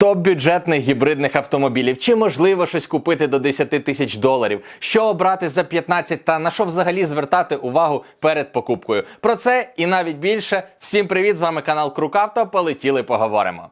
Топ бюджетних гібридних автомобілів. Чи можливо щось купити до 10 тисяч доларів? Що обрати за 15 та на що взагалі звертати увагу перед покупкою? Про це і навіть більше. Всім привіт! З вами канал Крукавто. Полетіли поговоримо.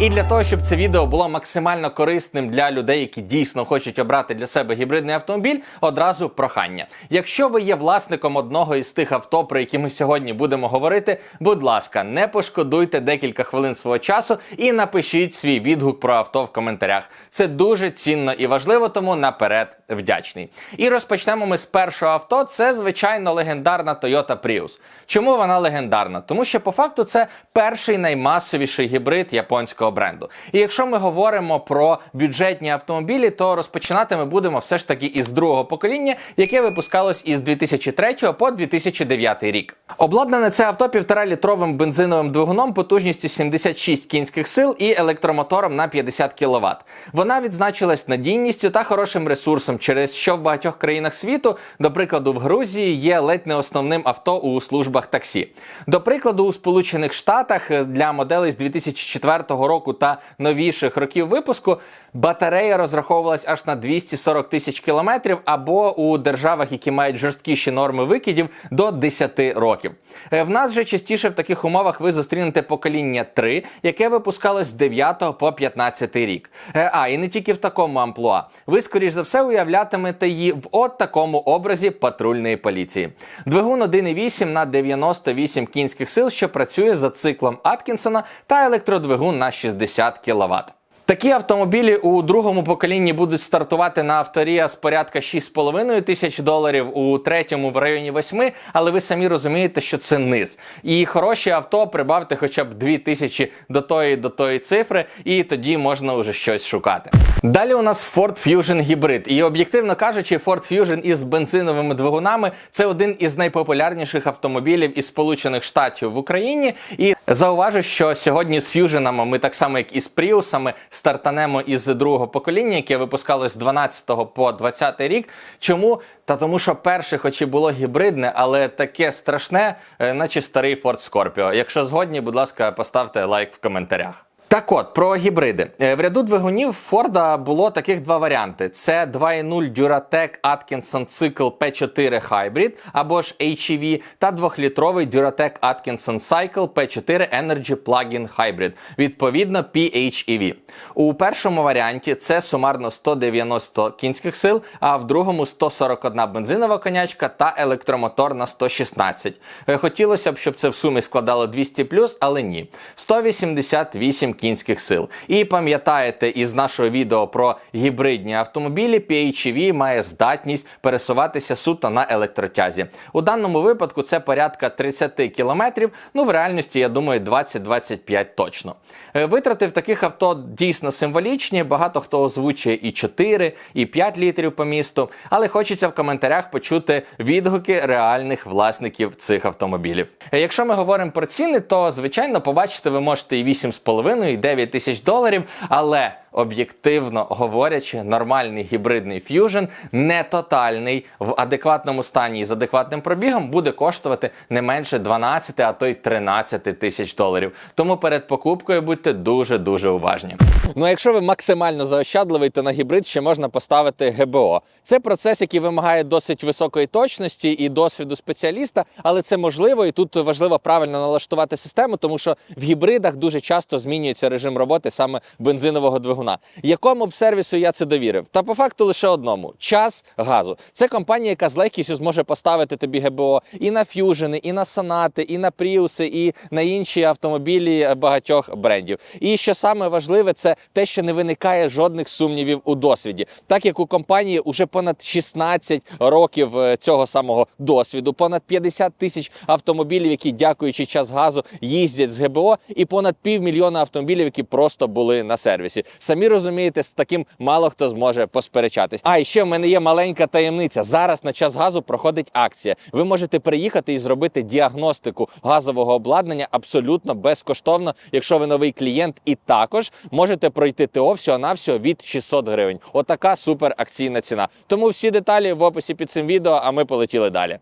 І для того, щоб це відео було максимально корисним для людей, які дійсно хочуть обрати для себе гібридний автомобіль, одразу прохання. Якщо ви є власником одного із тих авто, про які ми сьогодні будемо говорити, будь ласка, не пошкодуйте декілька хвилин свого часу і напишіть свій відгук про авто в коментарях. Це дуже цінно і важливо, тому наперед вдячний. І розпочнемо ми з першого авто. Це звичайно легендарна Toyota Prius. Чому вона легендарна? Тому що по факту це перший наймасовіший гібрид японського бренду. І якщо ми говоримо про бюджетні автомобілі, то розпочинати ми будемо все ж таки із другого покоління, яке випускалось із 2003 по 2009 рік. Обладнане це авто 1,5-літровим бензиновим двигуном потужністю 76 кінських сил і електромотором на 50 кВт. Вона відзначилась надійністю та хорошим ресурсом, через що в багатьох країнах світу, до прикладу, в Грузії є ледь не основним авто у службах таксі. До прикладу, у Сполучених Штатах е, для моделей з 2004 року та новіших років випуску батарея розраховувалась аж на 240 тисяч кілометрів, або у державах, які мають жорсткіші норми викидів, до 10 років. Е, В нас же частіше в таких умовах ви зустрінете покоління 3, яке випускалось з 9 по 15 рік. Е, А і не тільки в такому амплуа. Ви, скоріш за все, уявлятимете її в от такому образі патрульної поліції. Двигун 1,8 на 98 кінських сил, що працює за циклом Аткінсона, та електродвигун на 60 кВт. Такі автомобілі у другому поколінні будуть стартувати на авторія з порядка 6,5 тисяч доларів, у третьому в районі 8, але ви самі розумієте, що це низ. І хороші авто прибавте хоча б 2 тисячі до тої до тої цифри, і тоді можна вже щось шукати. Далі у нас Ford Fusion гібрид. І об'єктивно кажучи, Ford Fusion із бензиновими двигунами це один із найпопулярніших автомобілів із Сполучених Штатів в Україні. І зауважу, що сьогодні з ф'юженами ми так само, як і з пріусами, стартанемо із другого покоління, яке випускалось з 12 по 20 рік. Чому? Та тому, що перше, хоч і було гібридне, але таке страшне, е, наче старий Ford Scorpio. Якщо згодні, будь ласка, поставте лайк в коментарях. Так от, про гібриди. Е, В ряду двигунів Форда було таких два варіанти: це 2.0 Duratec Atkinson Cycle P4 Hybrid або ж HEV та 2-літровий Duratec Atkinson Cycle P4 Energy Plug-in Hybrid, відповідно PHEV. У першому варіанті це сумарно 190 кінських сил, а в другому 141 бензинова конячка та електромотор на 116. Е, Хотілося б, щоб це в сумі складало 200+, але ні. 188 кінських сил. І пам'ятаєте із нашого відео про гібридні автомобілі, PHEV має здатність пересуватися суто на електротязі. У даному випадку це порядка 30 кілометрів. Ну в реальності, я думаю, 20-25 точно. Е, Витрати в таких авто дійсно символічні. Багато хто озвучує і 4, і 5 літрів по місту, але хочеться в коментарях почути відгуки реальних власників цих автомобілів. Е, Якщо ми говоримо про ціни, то звичайно побачити ви можете і 8,5, і 9 тисяч доларів, але об'єктивно говорячи, нормальний гібридний ф'южн, не тотальний, в адекватному стані і з адекватним пробігом буде коштувати не менше 12, а то й 13 тисяч доларів. Тому перед покупкою будьте дуже дуже уважні. Ну а якщо ви максимально заощадливий, то на гібрид ще можна поставити ГБО. Це процес, який вимагає досить високої точності і досвіду спеціаліста, але це можливо, і тут важливо правильно налаштувати систему, тому що в гібридах дуже часто змінюється режим роботи саме бензинового двигуна. Якому б сервісу я це довірив? Та по факту лише одному: час газу. Це компанія, яка з легкістю зможе поставити тобі ГБО і на ф'южени, і на сонати, і на пріуси, і на інші автомобілі багатьох брендів. І що саме важливе, це те, що не виникає жодних сумнівів у досвіді, так як у компанії вже понад 16 років е, цього самого досвіду, понад 50 тисяч автомобілів, які, дякуючи час газу, їздять з ГБО, і понад півмільйона автомобілів, які просто були на сервісі. Самі розумієте, з таким мало хто зможе посперечатись. А і ще в мене є маленька таємниця. Зараз на час газу проходить акція. Ви можете приїхати і зробити діагностику газового обладнання абсолютно безкоштовно, якщо ви новий клієнт, і також можете пройти ТО всього-навсього від 600 гривень. Отака супер акційна ціна. Тому всі деталі в описі під цим відео, а ми полетіли далі.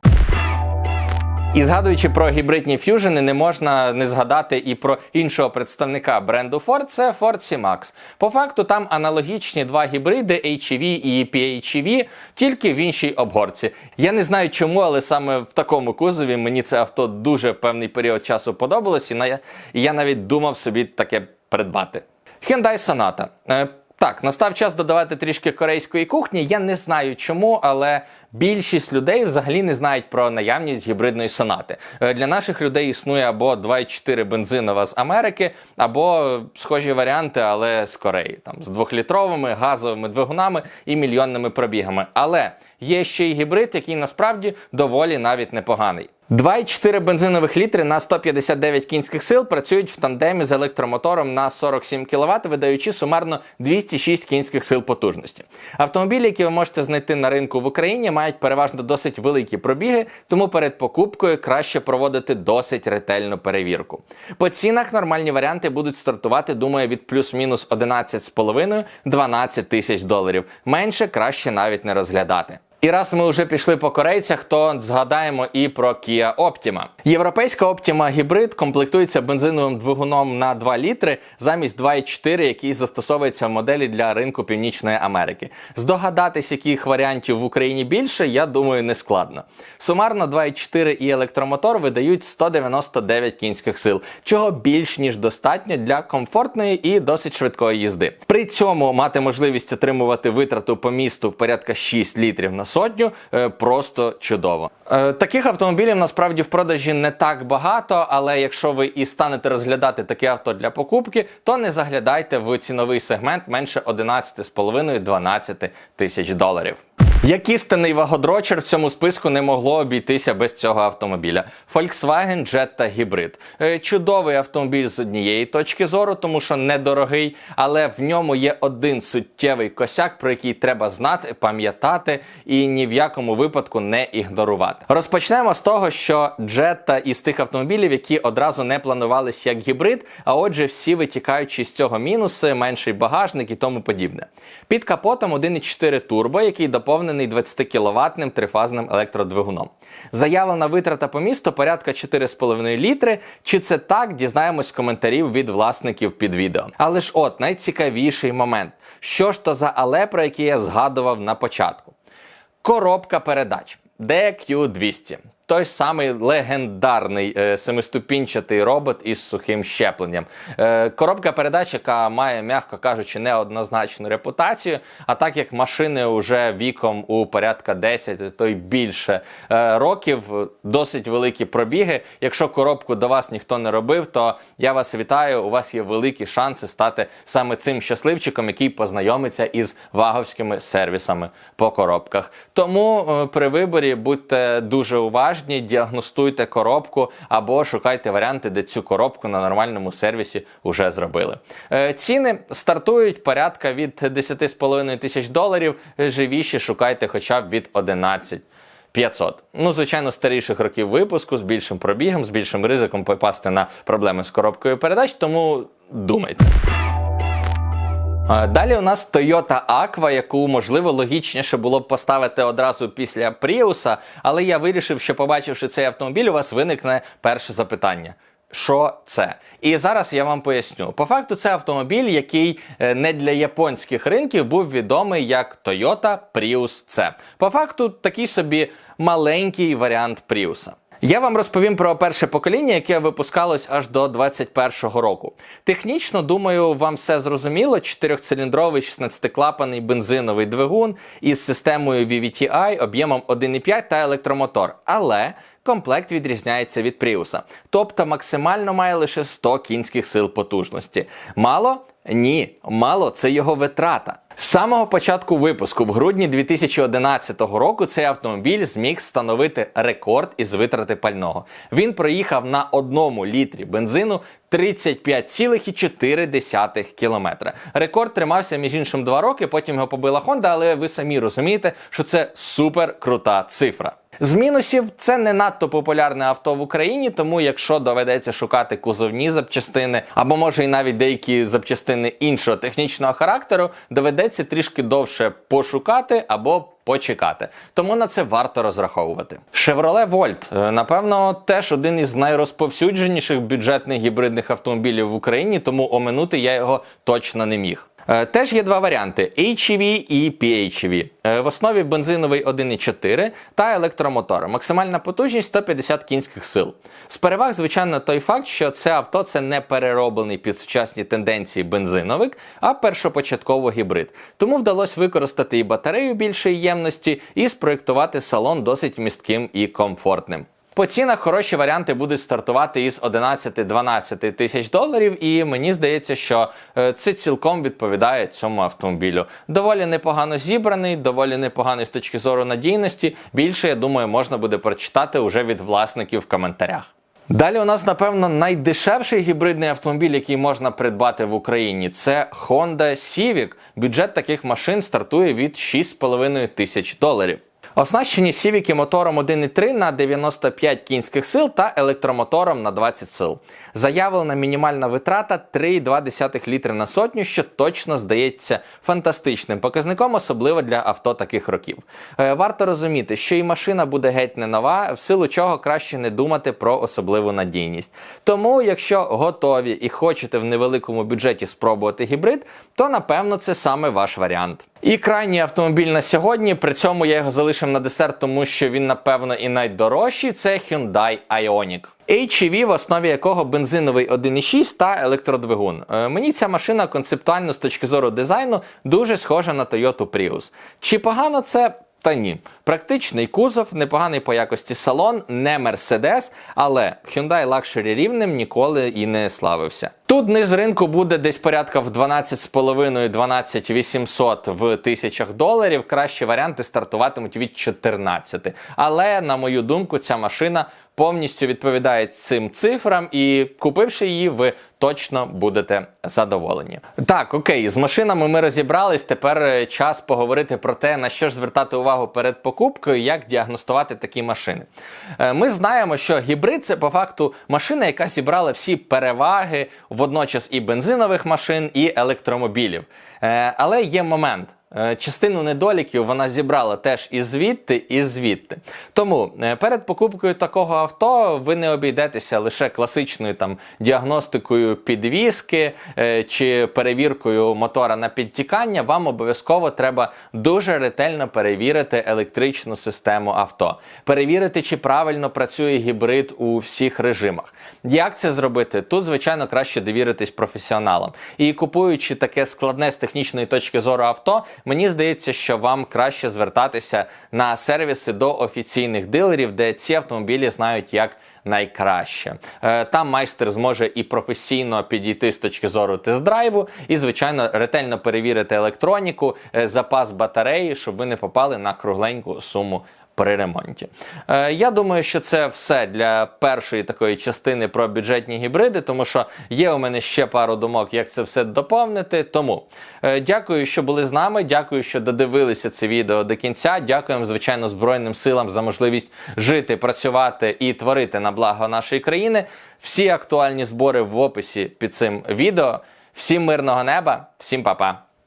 І згадуючи про гібридні ф'южени, не можна не згадати і про іншого представника бренду Ford, це Ford C-Max. По факту там аналогічні два гібриди HEV і PHEV, тільки в іншій обгорці. Я не знаю чому, але саме в такому кузові мені це авто дуже певний період часу подобалось, і я навіть думав собі таке придбати. Hyundai Sonata. Так, настав час додавати трішки корейської кухні. Я не знаю чому, але більшість людей взагалі не знають про наявність гібридної сонати. Е, Для наших людей існує або 2,4 бензинова з Америки, або схожі варіанти, але з Кореї, там з двохлітровими газовими двигунами і мільйонними пробігами. Але є ще й гібрид, який насправді доволі навіть непоганий. 2,4 бензинових літри на 159 кінських сил працюють в тандемі з електромотором на 47 кВт, видаючи сумарно 206 кінських сил потужності. Автомобілі, які ви можете знайти на ринку в Україні, мають переважно досить великі пробіги, тому перед покупкою краще проводити досить ретельну перевірку. По цінах нормальні варіанти будуть стартувати, думаю, від плюс-мінус 11,5-12 тисяч доларів. Менше краще навіть не розглядати. І раз ми вже пішли по корейцях, то згадаємо і про Kia Optima. Європейська Optima гібрид комплектується бензиновим двигуном на 2 літри замість 2,4, який застосовується в моделі для ринку Північної Америки. Здогадатись, яких варіантів в Україні більше, я думаю, не складно. Сумарно 2,4 і електромотор видають 199 кінських сил, чого більш ніж достатньо для комфортної і досить швидкої їзди. При цьому мати можливість отримувати витрату по місту в порядка 6 літрів на сотню е, просто чудово. Е, таких автомобілів насправді в продажі не так багато, але якщо ви і станете розглядати таке авто для покупки, то не заглядайте в ціновий сегмент менше 11,5-12 тисяч доларів. Як істинний вагодрочер в цьому списку не могло обійтися без цього автомобіля. Volkswagen Jetta Hybrid. Е, Чудовий автомобіль з однієї точки зору, тому що недорогий, але в ньому є один суттєвий косяк, про який треба знати, пам'ятати і ні в якому випадку не ігнорувати. Розпочнемо з того, що Jetta із тих автомобілів, які одразу не планувалися як гібрид, а отже, всі витікаючи з цього мінуси, менший багажник і тому подібне. Під капотом 1,4 турбо, який доповнений 20 кіловатним трифазним електродвигуном. Заявлена витрата по місту порядка 4,5 літри. Чи це так? Дізнаємось з коментарів від власників під відео. Але ж от найцікавіший момент. Що ж то за але, про який я згадував на початку? Коробка передач DQ200. Той самий легендарний е, семиступінчатий робот із сухим щепленням. Е, коробка передач, яка має, м'яко кажучи, неоднозначну репутацію. А так як машини вже віком у порядка 10, то й більше е, років, досить великі пробіги. Якщо коробку до вас ніхто не робив, то я вас вітаю. У вас є великі шанси стати саме цим щасливчиком, який познайомиться із ваговськими сервісами по коробках. Тому е, при виборі будьте дуже уважні, діагностуйте коробку або шукайте варіанти, де цю коробку на нормальному сервісі вже зробили. Е, ціни стартують порядка від 10,5 тисяч доларів. Живіші шукайте хоча б від 11. 500. Ну, звичайно, старіших років випуску з більшим пробігом, з більшим ризиком попасти на проблеми з коробкою передач, тому думайте. Далі у нас Toyota Aqua, яку можливо логічніше було б поставити одразу після Prius, але я вирішив, що побачивши цей автомобіль, у вас виникне перше запитання. Що це? І зараз я вам поясню. По факту, це автомобіль, який е, не для японських ринків був відомий як Toyota Prius C. По факту, такий собі маленький варіант Prius. Я вам розповім про перше покоління, яке випускалось аж до 21-го року. Технічно, думаю, вам все зрозуміло. Чотирьохциліндровий 16-клапаний бензиновий двигун із системою VVTi, об'ємом 1,5 та електромотор. Але комплект відрізняється від Prius. Тобто максимально має лише 100 кінських сил потужності. Мало? Ні, мало це його витрата. З самого початку випуску, в грудні 2011 року, цей автомобіль зміг встановити рекорд із витрати пального. Він проїхав на одному літрі бензину 35,4 кілометра. Рекорд тримався між іншим два роки. Потім його побила Honda, але ви самі розумієте, що це супер крута цифра. З мінусів це не надто популярне авто в Україні, тому якщо доведеться шукати кузовні запчастини, або може і навіть деякі запчастини іншого технічного характеру, доведеться трішки довше пошукати або почекати. Тому на це варто розраховувати. Chevrolet Volt, е, напевно, теж один із найрозповсюдженіших бюджетних гібридних автомобілів в Україні, тому оминути я його точно не міг. Е, Теж є два варіанти: HEV і PHEV. Е, В основі бензиновий 1,4 та електромотор. Максимальна потужність 150 кінських сил. З переваг, звичайно, той факт, що це авто це не перероблений під сучасні тенденції бензиновик, а першопочатково гібрид. Тому вдалося використати і батарею більшої ємності, і спроєктувати салон досить містким і комфортним. По цінах хороші варіанти будуть стартувати із 11-12 тисяч доларів, і мені здається, що е, це цілком відповідає цьому автомобілю. Доволі непогано зібраний, доволі непоганий з точки зору надійності. Більше, я думаю, можна буде прочитати уже від власників в коментарях. Далі у нас, напевно, найдешевший гібридний автомобіль, який можна придбати в Україні, це Honda Civic. Бюджет таких машин стартує від 6,5 тисяч доларів. Оснащені Civic мотором 1.3 на 95 кінських сил та електромотором на 20 сил. Заявлена мінімальна витрата 3,2 літри на сотню, що точно здається фантастичним показником, особливо для авто таких років. Е, Варто розуміти, що і машина буде геть не нова, в силу чого краще не думати про особливу надійність. Тому, якщо готові і хочете в невеликому бюджеті спробувати гібрид, то напевно це саме ваш варіант. І крайній автомобіль на сьогодні. При цьому я його залишив на десерт, тому що він, напевно, і найдорожчий. Це Hyundai Ioniq. HEV, в основі якого бензиновий 1.6 та електродвигун. Е, мені ця машина концептуально з точки зору дизайну дуже схожа на Toyota Prius. Чи погано це? Та ні. Практичний кузов, непоганий по якості салон, не Mercedes, але Hyundai Luxury рівнем ніколи і не славився. Тут низ ринку буде десь порядка в 12,5-12 800 в тисячах доларів. Кращі варіанти стартуватимуть від 14. Але, на мою думку, ця машина повністю відповідає цим цифрам, і купивши її, ви точно будете задоволені. Так, окей, з машинами ми розібрались. Тепер е, час поговорити про те, на що ж звертати увагу перед покупкою, як діагностувати такі машини. Е, Ми знаємо, що гібрид це по факту машина, яка зібрала всі переваги водночас і бензинових машин, і електромобілів. Е, Але є момент. Е, Частину недоліків вона зібрала теж і звідти, і звідти. Тому е, перед покупкою такого авто ви не обійдетеся лише класичною там діагностикою підвіски е, чи перевіркою мотора на підтікання. Вам обов'язково треба дуже ретельно перевірити електричну систему авто, перевірити, чи правильно працює гібрид у всіх режимах. Як це зробити? Тут, звичайно, краще довіритись професіоналам. І купуючи таке складне з технічної точки зору авто, мені здається, що вам краще звертатися на сервіси до офіційних дилерів, де ці автомобілі знають як. Найкраще Е, там майстер зможе і професійно підійти з точки зору тест-драйву, і звичайно ретельно перевірити електроніку, е, запас батареї, щоб ви не попали на кругленьку суму при ремонті. Е, я думаю, що це все для першої такої частини про бюджетні гібриди, тому що є у мене ще пару думок, як це все доповнити. Тому е, дякую, що були з нами. Дякую, що додивилися це відео до кінця. Дякуємо, звичайно, Збройним силам за можливість жити, працювати і творити на благо нашої країни. Всі актуальні збори в описі під цим відео. Всім мирного неба, всім па-па.